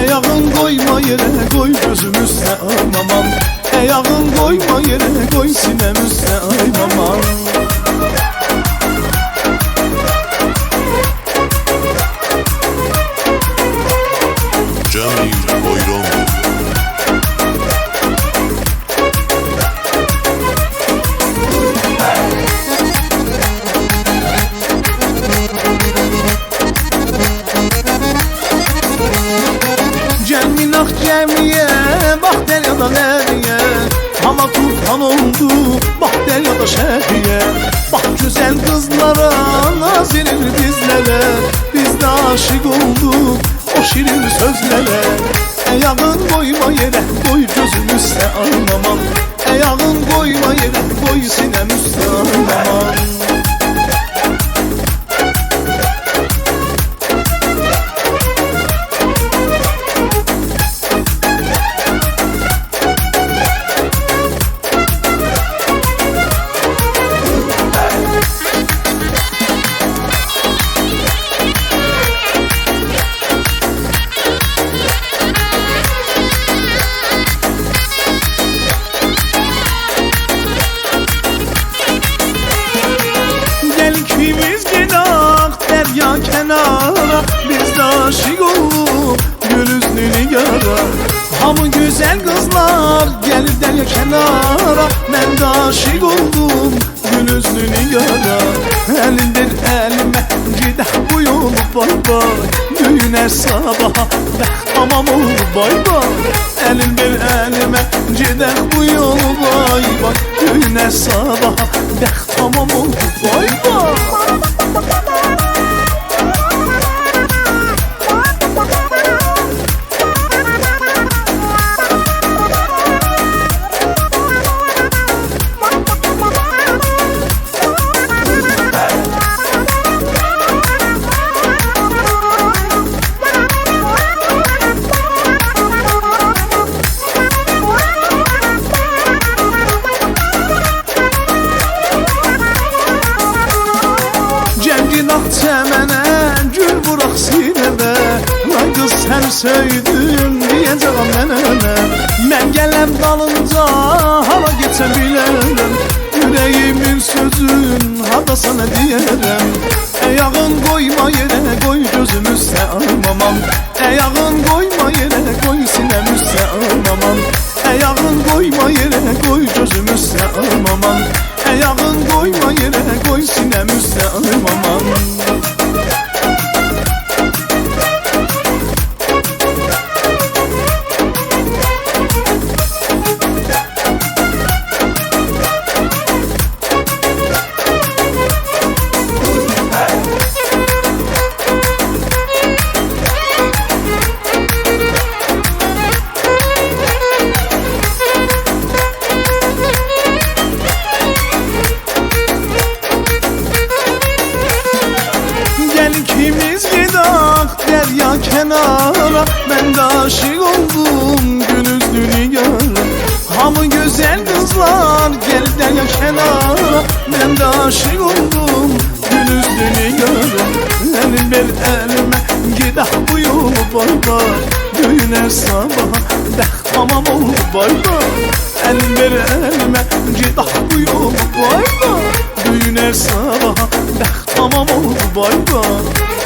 Ayağın koyma yere koy gözüm üstüne aymamam Ayağın koyma yere koy sinem üstüne aymamam Cemil Boyron Cemil deryada neriye Hava tufan oldu bak deryada şehriye. Bak güzel kızlara nazirin dizlere. Biz de aşık olduk o şirin sözlere. Ayağın koyma yere koy gözüm üstte anlamam. Ayağın koyma yere koy sinem üstte anlamam gidelim derya kenara Biz de aşık olup gül üstünü yara. Hamı güzel kızlar gelir derya kenara Ben de aşık oldum gül üstünü yara. Elindir elime gidelim bu yolu bay bay Düğüne sabaha bek tamam oldu bay bay. Elindir elime gidelim bu yolu bay bay Düğüne sabaha bek tamam oldu bay bay Vuraq sinəmə Ay qız sən söydün Deyəcəm mənə Mən gələm dalınca Hava geçə bilərəm Yüreğimin sözün Hada sana diyərəm Ayağın koyma yere koy gözüm üstə almamam Ayağın koyma yere koy sinem üstə almamam Ayağın koyma yere koy gözüm üstə almamam Ayağın koyma yere koy sinem üstə almamam kenara. Ben de aşık oldum günüzlü yara Hamı güzel kızlar gel derya kenara. Ben de aşık oldum günüzlü yara Elin ver elime gidelim bu yolu bay bay. Düğüne sabah bek tamam bay bay. Elin ver elime gidelim bu yolu bay bay. Düğüne sabah bek tamam oldu bay bay